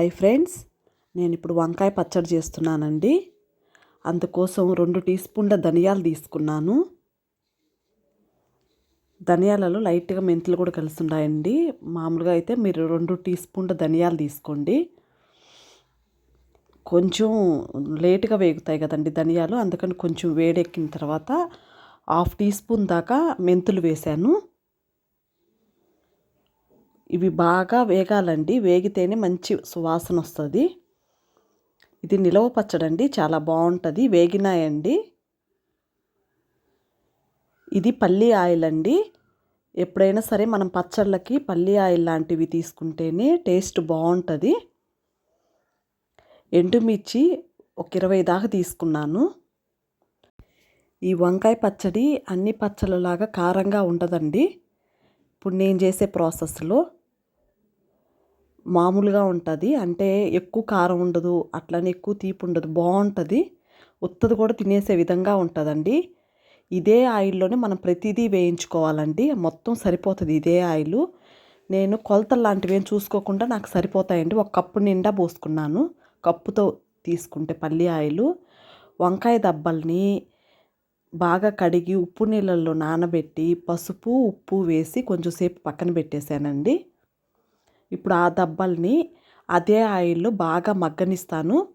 Hi friends నేను ఇప్పుడు వంకాయ పచ్చడి చేస్తున్నానండి. అందుకోసం రెండు టీ స్పూన్ల ధనియాలు తీసుకున్నాను. ధనియాలలో లైట్గా మెంతులు కూడా కలిసి ఉన్నాయండి మామూలుగా అయితే మీరు రెండు టీ స్పూన్ల ధనియాలు తీసుకోండి. కొంచెం లేటుగా వేగుతాయి కదండి ధనియాలు అందుకని కొంచెం వేడెక్కిన తర్వాత హాఫ్ టీ స్పూన్ దాకా మెంతులు వేశాను. ఇవి బాగా వేగాలండి. వేగితేనే మంచి సువాసన వస్తుంది. ఇది నిలవ పచ్చడండి. చాలా బాగుంటుంది. వేగినాయండి. ఇది పల్లి ఆయిల్ అండి ఎప్పుడైనా సరే మనం పచ్చళ్ళకి పల్లి ఆయిల్ లాంటివి తీసుకుంటేనే టేస్ట్ బాగుంటుంది. ఎండుమిర్చి ఒక ఇరవై దాకా తీసుకున్నాను. ఈ వంకాయ పచ్చడి అన్ని పచ్చళ్ళలాగా కారంగా ఉండదండి. ఇప్పుడు నేను చేసే ప్రాసెస్లో మామూలుగా ఉంటుంది. అంటే ఎక్కువ కారం ఉండదు అట్లనే ఎక్కువ తీపి ఉండదు బాగుంటుంది. ఉత్తది కూడా తినేసే విధంగా ఉంటుందండి. ఇదే ఆయిల్లోనే మనం ప్రతిదీ వేయించుకోవాలండి. మొత్తం సరిపోతుంది ఇదే ఆయిల్. నేను కొలతలు లాంటివి ఏం చూసుకోకుండా నాకు సరిపోతాయండి. ఒక కప్పు నిండా పోసుకున్నాను. కప్పుతో తీసుకుంటే పల్లి ఆయిల్ వంకాయ దబ్బల్ని బాగా కడిగి ఉప్పు నీళ్ళల్లో నానబెట్టి పసుపు ఉప్పు వేసి కొంచెం సేపు పక్కన పెట్టేశానండి. ఇప్పుడు ఆ దబ్బల్ని అదే ఆయిల్లో బాగా మగ్గనిస్తాను.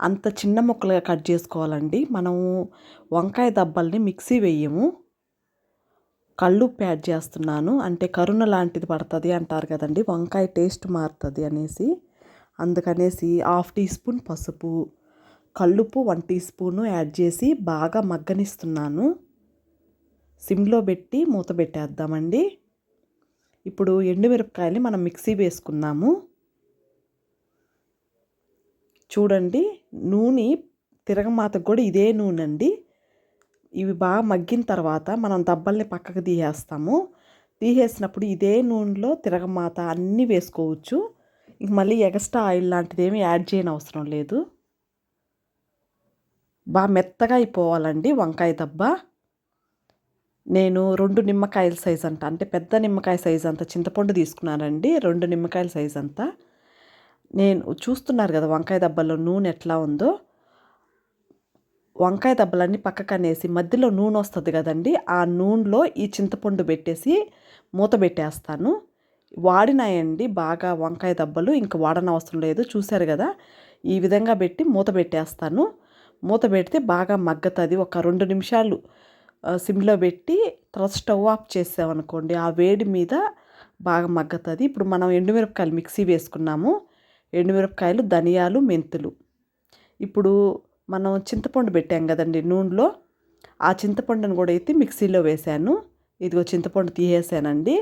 అంత చిన్న ముక్కలుగా కట్ చేసుకోవాలండి. మనము వంకాయ దబ్బల్ని మిక్సీ వేయము. కళ్ళు యాడ్ చేస్తున్నాను. అంటే కరుణ లాంటిది పడుతుంది అంటారు కదండి. వంకాయ టేస్ట్ మారుతుంది అనేసి. అందుకనేసి హాఫ్ టీ స్పూన్ పసుపు కళ్ళుప్పు వన్ టీ స్పూను యాడ్ చేసి బాగా మగ్గనిస్తున్నాను. సిమ్లో పెట్టి మూత పెట్టేద్దామండి. ఇప్పుడు ఎండుమిరపకాయలు మనం మిక్సీ వేసుకుందాము. చూడండి నూనె తిరగమాతకు కూడా ఇదే నూనె అండి. ఇవి బాగా మగ్గిన తర్వాత మనం దబ్బల్ని పక్కకు తీసేస్తాము. తీసేసినప్పుడు ఇదే నూనెలో తిరగమాత అన్నీ వేసుకోవచ్చు. ఇంక మళ్ళీ ఎక్స్ట్రా ఆయిల్ లాంటిది ఏమి యాడ్ చేయని అవసరం లేదు. బాగా మెత్తగా అయిపోవాలండి వంకాయ దబ్బ. నేను రెండు నిమ్మకాయల సైజ్ అంట. అంటే పెద్ద నిమ్మకాయ సైజ్ అంత చింతపండు తీసుకున్నానండి. రెండు నిమ్మకాయల సైజ్ అంతా. నేను చూస్తున్నారు కదా వంకాయ దెబ్బల్లో నూనె ఎట్లా ఉందో. వంకాయ దెబ్బలన్నీ పక్కకు అనేసి మధ్యలో నూనె వస్తుంది కదండి. ఆ నూనెలో ఈ చింతపండు పెట్టేసి మూత పెట్టేస్తాను. వాడినాయండి బాగా వంకాయ దెబ్బలు. ఇంకా వాడనవసరం లేదు. చూశారు కదా? ఈ విధంగా పెట్టి మూత పెట్టేస్తాను. మూత పెడితే బాగా మగ్గతుంది. ఒక రెండు నిమిషాలు సిమ్లో పెట్టి తర్వాత స్టవ్ ఆఫ్ చేసామనుకోండి ఆ వేడి మీద బాగా మగ్గుతుంది. ఇప్పుడు మనం ఎండుమిరపకాయలు మిక్సీ వేసుకున్నాము. ఎండుమిరపకాయలు ధనియాలు మెంతులు. ఇప్పుడు మనం చింతపండు పెట్టాం కదండి నూనెలో. ఆ చింతపండును కూడా అయితే మిక్సీలో వేసాను. ఇదిగో చింతపండు తీసేసానండి.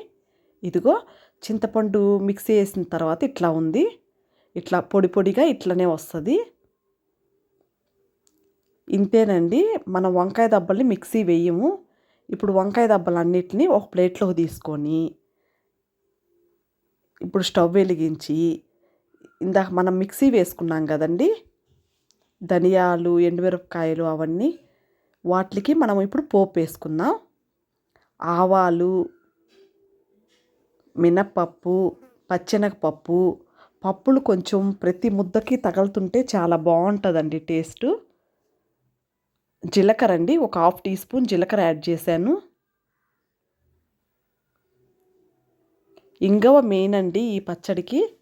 ఇదిగో చింతపండు మిక్సీ వేసిన తర్వాత ఇట్లా ఉంది. ఇట్లా పొడి పొడిగా ఇట్లనే వస్తుంది. ఇంతేనండి మనం వంకాయ దబ్బల్ని మిక్సీ వేయము. ఇప్పుడు వంకాయ దెబ్బలు అన్నిటిని ఒక ప్లేట్లోకి తీసుకొని ఇప్పుడు స్టవ్ వెలిగించి ఇందాక మనం మిక్సీ వేసుకున్నాం కదండి ధనియాలు ఎండుమిరపకాయలు అవన్నీ వాటికి మనం ఇప్పుడు పోపు వేసుకుందాం. ఆవాలు మినప్పప్పు పచ్చెనగపప్పు పప్పులు కొంచెం ప్రతి ముద్దకి తగులుతుంటే చాలా బాగుంటుందండి టేస్ట్. జీలకర్ర అండి. ఒక హాఫ్ టీ స్పూన్ జీలకర్ర యాడ్ చేశాను. ఇంగవ మెయిన్ అండి ఈ పచ్చడికి.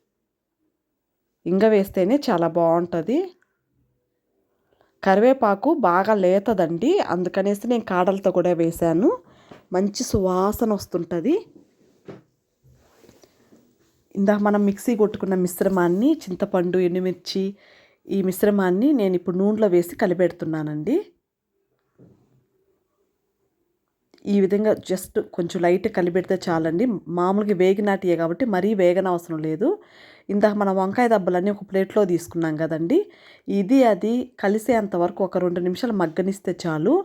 ఇంగ వేస్తేనే చాలా బాగుంటుంది. కరివేపాకు బాగా లేతదండి. అందుకనేసి నేను కాడలతో కూడా వేశాను. మంచి సువాసన వస్తుంటుంది. ఇందాక మనం మిక్సీ కొట్టుకున్న మిశ్రమాన్ని చింతపండు ఎండుమిర్చి ఈ మిశ్రమాన్ని నేను ఇప్పుడు నూనెలో వేసి కలిపెడుతున్నానండి. ఈ విధంగా జస్ట్ కొంచెం లైట్ కలిపెడితే చాలండి. మామూలుగా వేగినాటియే కాబట్టి మరీ వేగన అవసరం లేదు. ఇందాక మనం వంకాయ దెబ్బలన్నీ ఒక ప్లేట్లో తీసుకున్నాం కదండి. ఇది అది కలిసేంత వరకు ఒక రెండు నిమిషాలు మగ్గనిస్తే చాలు.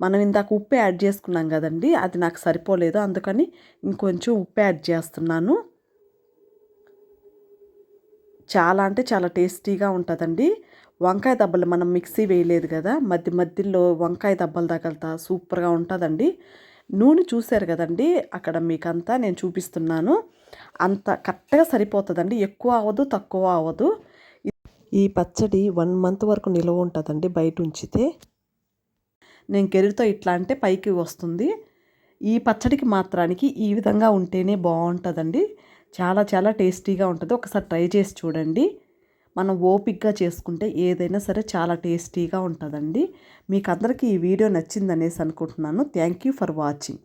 మనం ఇందాక ఉప్పు యాడ్ చేసుకున్నాం కదండి. అది నాకు సరిపోలేదు. అందుకని ఇంకొంచెం ఉప్పు యాడ్ చేస్తున్నాను. చాలా అంటే చాలా టేస్టీగా ఉంటుందండి. వంకాయ దెబ్బలు మనం మిక్సీ వేయలేదు కదా మధ్య మధ్యలో వంకాయ దెబ్బలు తగలతా సూపర్గా ఉంటుందండి. నూనె చూశారు కదండి అక్కడ మీకంతా నేను చూపిస్తున్నాను. అంత కరెక్ట్గా సరిపోతుందండి ఎక్కువ అవ్వదు తక్కువ అవ్వదు. ఈ పచ్చడి వన్ మంత్ వరకు నిల్వ ఉంటుందండి బయట ఉంచితే. నేను గెరిటితో ఇట్లా అంటే పైకి వస్తుంది. ఈ పచ్చడికి మాత్రానికి ఈ విధంగా ఉంటేనే బాగుంటుందండి. చాలా చాలా టేస్టీగా ఉంటుంది. ఒకసారి ట్రై చేసి చూడండి. మనం ఓపిక్గా చేసుకుంటే ఏదైనా సరే చాలా టేస్టీగా ఉంటుందండి. మీకు అందరికీ ఈ వీడియో నచ్చిందనేసి అనుకుంటున్నాను. Thank you for watching.